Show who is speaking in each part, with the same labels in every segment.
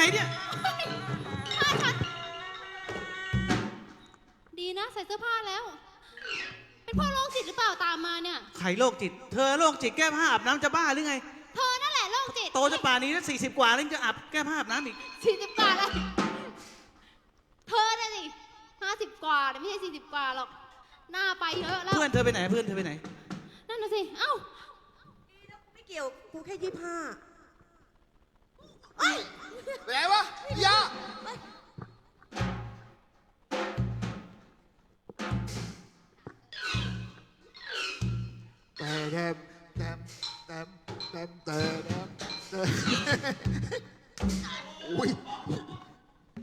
Speaker 1: ไหนเนี่ย
Speaker 2: ผ้าฉัน ดีนะใส่เสื้อผ้าแล้ว เป็นพ่อโรคจิตหรือเปล่าตามมาเนี่ย
Speaker 1: ไข่โรคจิต เธอโรคจิตแก้ผ้าอาบน้ำจะบ้าหรือไง
Speaker 2: เธอนั่นแหละโรคจิต
Speaker 1: โตจะป่านนี้แล้วสี่สิบกว่าแล้วยังจะอาบแก้ผ้าอาบน้ำอีก
Speaker 2: สี่สิบกว่าแล้วเธอน่ะสิห้าสิบกว่าแต่ไม่ใช่สี่สิบกว่าหรอก หน้าไปเยอะแล้ว
Speaker 1: เพื่อนเธอไปไหน เพื่อนเธอไปไหน
Speaker 2: นั่นน่ะสิ เอ้า
Speaker 3: ไม่เกี่ยวกูแค่ยี่ห้า
Speaker 4: ไปไหนวะยาแต่แทมแทมแทมแทมแต่แทมแต่อุ้ย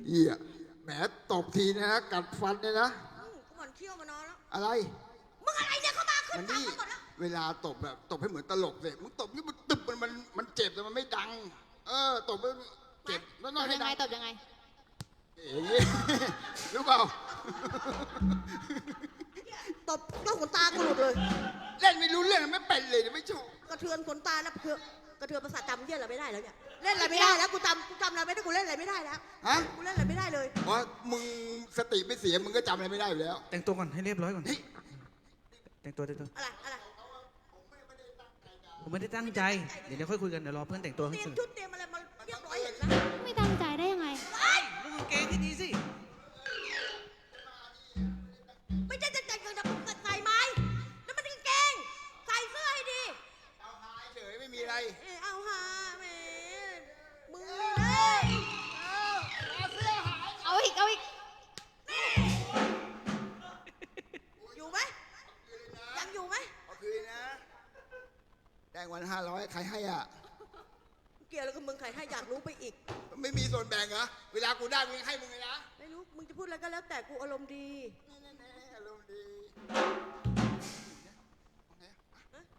Speaker 4: เหี้ยแหมตบทีนะกัดฟันเลยนะ
Speaker 3: กูหมันเที่ยวมานอนแล้ว
Speaker 4: อะไร
Speaker 3: มึงอะไรเนี่ยเข้ามาขึ้
Speaker 4: มันน
Speaker 3: ตาม
Speaker 4: นี่
Speaker 3: มาหมดแล้ว
Speaker 4: เวลาตบแบบตบให้เหมือนตลกสิมึงตบนี่มันตึบมันมันมันเจ็บแต่มันไม่ดัง เออตบมันเจ็บแล้ว
Speaker 2: ต
Speaker 4: ต้อง
Speaker 2: บ
Speaker 4: ให้
Speaker 2: ยัง
Speaker 4: ดั
Speaker 2: ไง
Speaker 4: ง
Speaker 2: ตบยังไง
Speaker 4: อย่างงี้รู้เปล่า
Speaker 3: ตบก็ขนตากูหลุดเลย
Speaker 4: เล่นไม่รู้เรื่องไม่เป็นเลยไม่ชอบ
Speaker 3: กระเทือนขนตาแล้วเพื่อกระเทือนประสาทจำเยี่ยอะไรไม่ได้แล้วเนี่ย เล่นอะไรไม่ได้แล้วกูจำกูจำอะไรไม่ได้กูเล่นอะไรไม่ได้แล้ว
Speaker 4: ฮะ
Speaker 3: กูเล่นอะไรไม่ได้เลย
Speaker 4: เพราะมึงสติไม่เสียมึงก็จำอะไรไม่ได้อยู่แล้ว
Speaker 1: แต่งตัวก่อนให้เรียบร้อยก่อน
Speaker 4: เฮ้ย
Speaker 1: แต่งตัวแต่งตัว
Speaker 3: อะไรอะไร
Speaker 1: ผมไม่ได้ตั้งใจ เดี๋ยวเดี๋ยวค่อยคุยกัน เดี๋ยวรอเพื่อนแต่งตัว
Speaker 3: เต
Speaker 1: ให้
Speaker 3: รีย
Speaker 1: เส
Speaker 3: ม
Speaker 1: ร็จ
Speaker 3: ชุดเตรียม ได้วันห้า
Speaker 4: ร้
Speaker 3: อย
Speaker 4: ใครให้อะ
Speaker 3: เกี่ยวแล้วกับมึงใครให้อยากรู้ไปอีก
Speaker 4: ไม่มีส่วนแบ่งเหรอ เวลากูได้มึงให้มึงเลยนะ
Speaker 3: ไม่รู้มึงจะพูดอะไรก็แล้วแต่กูอารมณ์ดี
Speaker 4: แน่ๆอารมณ์ดี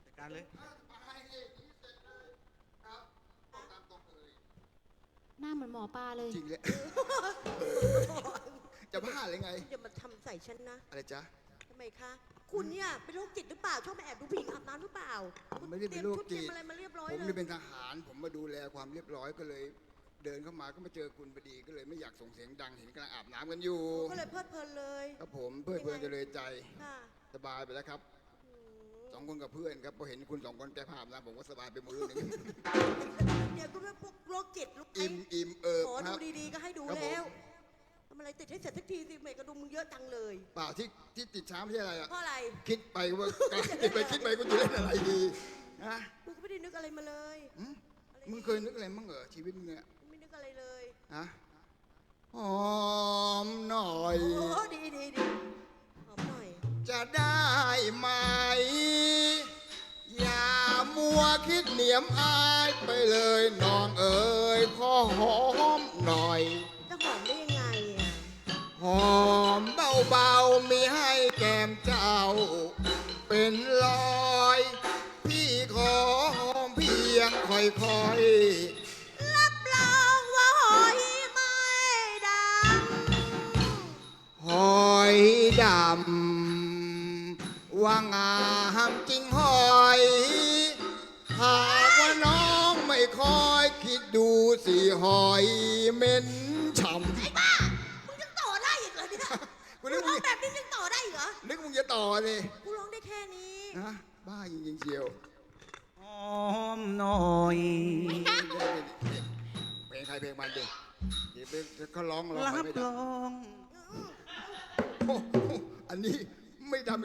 Speaker 1: จัดการเลย
Speaker 2: หน้าเหมือนหมอปลาเลย
Speaker 4: จริงเลยจะบ้าเลยไง
Speaker 3: อย่ามาทำใส่ฉันนะ
Speaker 4: อะไรจ๊ะ
Speaker 3: ทำ ไมคะ คุณเนี่ยเป็นโรคจิตหรือเปล่าชอบมาแอบดูผู้หญิงอาบน้ำหรือเปล่า
Speaker 4: ผมไม่ได้เป็นโรคจิต
Speaker 3: เตรียมชุดเตรียมอะไรมาเรียบร้อย
Speaker 4: ผม
Speaker 3: เล
Speaker 4: นี่
Speaker 3: ย
Speaker 4: เป็นทหารผมมาดูแลความเรียบร้อยก็เลย เดินเข้ามาก็มาเจอคุณพอดีก็เลยไม่อยากส่งเสียงดังเห็นกำลังอาบน้ำกันอยู่
Speaker 3: ก็เลยเพลิดเพลินเลย
Speaker 4: ครับผมเพื่อนเพื่อนจะเลยใจ
Speaker 3: ค่ะ
Speaker 4: สบายไปแล้วครับ
Speaker 3: อืม
Speaker 4: สองคนกับเพื่อนครับพอเห็นคุณสองคนแก้ภาพนะผมก็สบายไปมือหนึ่ง
Speaker 3: เนี่ยก็เป็นพวกโรคจิตลูก
Speaker 4: อิ่มอิ่มเอิบ
Speaker 3: ขอ
Speaker 4: ค
Speaker 3: ดู
Speaker 4: รับ
Speaker 3: ดีๆก็ให้ดู
Speaker 4: ครับผม
Speaker 3: แล้วทำอะไรติดให้เสร็จสักทีสิเมย์กระดุมมึงเยอะจังเลย
Speaker 4: เปล่าที่ที่ติดช้าไม่ใช่อะไรอะ
Speaker 3: เพราะอะไร
Speaker 4: คิดไปว่า คิดไปคิดไปกูจะเล่นอะไรดีนะ
Speaker 3: กูก็ไม่ได้นึกอะไรมาเลย
Speaker 4: หึมึงเคยนึกอะไรมั่งเหรอชีวิตมึงเนี่ย
Speaker 3: ไม่นึกอะไรเลย
Speaker 4: ฮะหอมหน่อย
Speaker 3: โอ้ดีดีดีหอมหน่อย
Speaker 4: จะได้ไหม อย่ามัวคิดเหนียมอายไปเลยน้องเอ๋ยขอหอมหน่อย
Speaker 3: จะหอมได้ยังไงอะ
Speaker 4: หอม เบาๆมีให้แก้มเจ้า เป็นรอย พี่ขอหอมเพียงค่อยๆ
Speaker 3: รับรองว่าหอยไม่ด
Speaker 4: หอยดำว่างามจริงหอย หากว่าน้องไม่คอยคิดดูสิหอยเหม็น
Speaker 3: เหรอ
Speaker 4: นึกมึงจะต่อเลย
Speaker 3: กูร้องได้แค่นี้
Speaker 4: นะบ้าจริงๆเชียว
Speaker 1: หอมหน่อย
Speaker 4: เพลงใครเพลงมันดิเดี๋ยวไปเขาร้องร้อง
Speaker 1: รับ
Speaker 4: ไม่
Speaker 1: ร
Speaker 4: ได้
Speaker 1: อง
Speaker 4: โอ้โหอันนี้ไม่ทำ